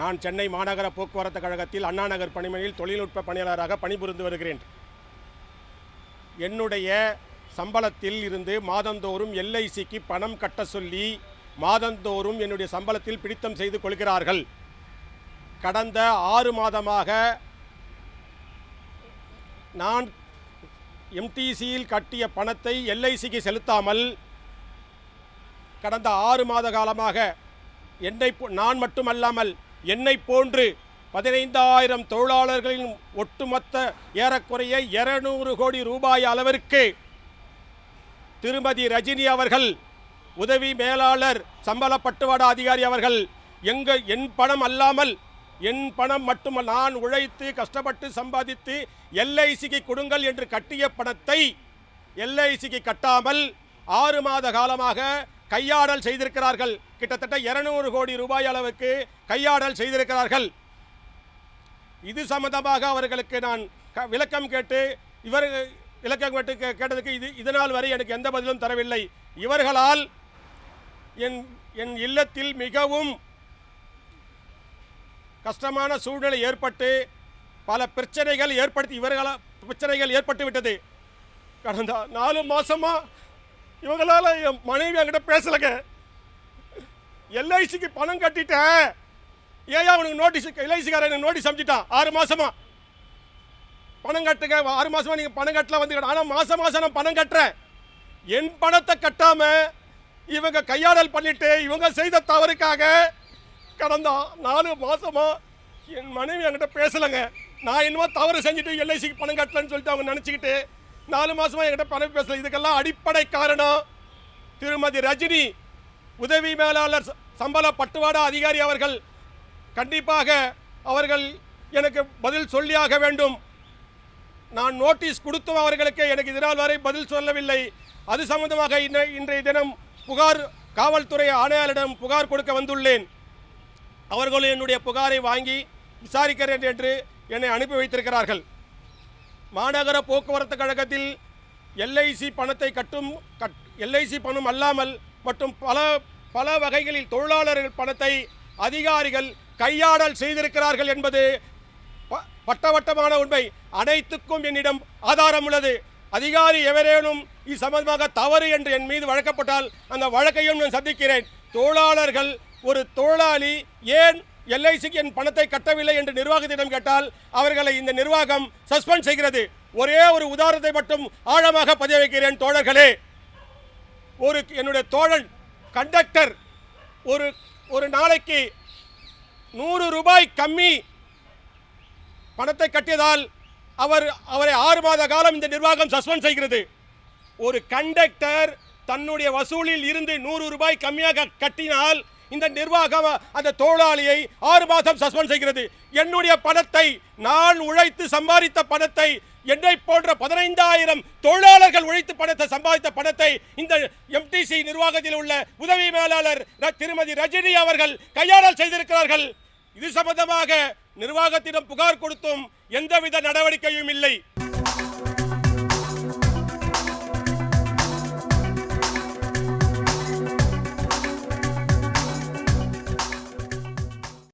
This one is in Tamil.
நான் சென்னை மாநகர போக்குவரத்து கழகத்தில் அண்ணா நகர் பணிமனையில் தொழில்நுட்ப பணியாளராக பணிபுரிந்து வருகிறேன். என்னுடைய சம்பளத்தில் இருந்து மாதந்தோறும் எல்ஐசிக்கு பணம் கட்ட சொல்லி மாதந்தோறும் என்னுடைய சம்பளத்தில் பிடித்தம் செய்து கொள்கிறார்கள். கடந்த ஆறு மாதமாக நான் எம்டிசியில் கட்டிய பணத்தை எல்ஐசிக்கு செலுத்தாமல் கடந்த ஆறு மாத காலமாக என்னை நான் மட்டுமல்லாமல் என்னை போன்று பதினைந்தாயிரம் தொழிலாளர்களின் ஒட்டுமொத்த ஏறக்குறைய இருநூறு கோடி ரூபாய் அளவிற்கு திருமதி ரஜினி அவர்கள் உதவி மேலாளர் சம்பள பட்டுவாடா அதிகாரி அவர்கள் எங்க என் பணம் அல்லாமல் என் பணம் மட்டும் நான் உழைத்து கஷ்டப்பட்டு சம்பாதித்து எல்ஐசிக்கு கொடுங்கள் என்று கட்டிய பணத்தை எல்ஐசிக்கு கட்டாமல் ஆறு மாத காலமாக கையாடல் செய்திருக்கிறார்கள். கிட்டத்தட்ட இருநூறு கோடி ரூபாய் அளவுக்கு கையாடல் செய்திருக்கிறார்கள். இது சம்பந்தமாக அவர்களுக்கு நான் க- விளக்கம் கேட்டு இவர் விளக்கம் கேட்டு கே- கேட்டதுக்கு இது இதனால் வரை எனக்கு எந்த பதிலும் தரவில்லை. இவர்களால் என் என் இல்லத்தில் மிகவும் கஷ்டமான சூழ்நிலை ஏற்பட்டு பல பிரச்சனைகள் ஏற்படுத்தி இவர்களால் பிரச்சனைகள் ஏற்பட்டு விட்டது கடந்த நாலு மாதமாக இவங்களால என் மனைவி என்கிட்ட பேசலைங்க. எல்ஐசிக்கு பணம் கட்டிட்டேன் ஏன் அவனுக்கு நோட்டீஸ் எல்ஐசிக்காரன் எனக்கு நோட்டீஸ் அமைச்சிட்டான். ஆறு மாசமா. பணம் கட்டுங்க ஆறு மாசமா நீங்க பணம் கட்டல வந்து ஆனா மாதம் மாசம் நான் பணம் கட்டுறேன். என் பணத்தை கட்டாம இவங்க கையாடல் பண்ணிட்டு இவங்க செய்த தவறுக்காக கடந்த நாலு மாசமா என் மனைவி என்கிட்ட பேசலைங்க. நான் என்னமோ தவறு செஞ்சுட்டு எல்ஐசிக்கு பணம் கட்டலன்னு சொல்லிட்டு அவங்க நினச்சிக்கிட்டு நாலு மாசமா என்கிட்ட பணம் பேசல. இதுக்கெல்லாம் அடிப்படை காரணம் திருமதி ரஜினி. உதவி மேலாளர் ச- சம்பள பட்டுவாடா அதிகாரி அவர்கள். கண்டிப்பாக அவர்கள் எனக்கு பதில் சொல்லியாக வேண்டும். நான் நோட்டீஸ் கொடுத்தும் அவர்களுக்கு எனக்கு இதனால் வரை பதில் சொல்லவில்லை. அது சம்பந்தமாக இன்றைய தினம் புகார் காவல்துறை ஆணையாளரிடம் புகார் கொடுக்க வந்துள்ளேன். அவர்கள் என்னுடைய புகாரை வாங்கி விசாரிக்கிறேன் என்று என்னை அனுப்பி வைத்திருக்கிறார்கள். மாநகர போக்குவரத்து கழகத்தில் எல்ஐசி பணத்தை கட்டும் கட் எல்ஐசி பணம் அல்லாமல் மற்றும் பல பல வகைகளில் தொழிலாளர்கள் பணத்தை அதிகாரிகள் கையாடல் செய்திருக்கிறார்கள் என்பது ப- பட்டவட்டமான உண்மை. அனைத்துக்கும் என்னிடம் ஆதாரம் உள்ளது. அதிகாரி எவரேனும் இது சம்பந்தமாக தவறு என்று என் மீது வழக்கப்பட்டால் அந்த வழக்கையும் நான் சந்திக்கிறேன். தொழிலாளர்கள் ஒரு தொழிலாளி ஏன் எல்ஐசிக்கு என் பணத்தை கட்டவில்லை என்று நிர்வாகத்திடம் கேட்டால் அவர்களை இந்த நிர்வாகம் சஸ்பெண்ட் செய்கிறது. ஒரே ஒரு உதாரணத்தை மட்டும் ஆழமாக பதிய வைக்கிறேன் தோழர்களே. ஒரு என்னுடைய தோழன் கண்டக்டர் ஒரு ஒரு நாளைக்கு நூறு ரூபாய் கம்மி பணத்தை கட்டியதால் அவர் அவரை ஆறு மாத காலம் இந்த நிர்வாகம் சஸ்பெண்ட் செய்கிறது. ஒரு கண்டக்டர் தன்னுடைய வசூலில் இருந்து நூறு ரூபாய் கம்மியாக கட்டினால் இந்த நிர்வாகம் அந்த தொழிலாளியை ஆறு மாதம் சஸ்பெண்ட் செய்கிறது. என்னுடைய பணத்தை நான் உழைத்து சம்பாதித்த பணத்தை என்னை போன்ற பதினைந்தாயிரம் தொழிலாளர்கள் உழைத்து பணத்தை சம்பாதித்த பணத்தை இந்த எம்டிசி நிர்வாகத்தில் உள்ள உதவி மேலாளர் திருமதி ரஜினி அவர்கள் கையாடல் செய்திருக்கிறார்கள். இது சம்பந்தமாக நிர்வாகத்திடம் புகார் கொடுத்தும் எந்தவித நடவடிக்கையும் இல்லை.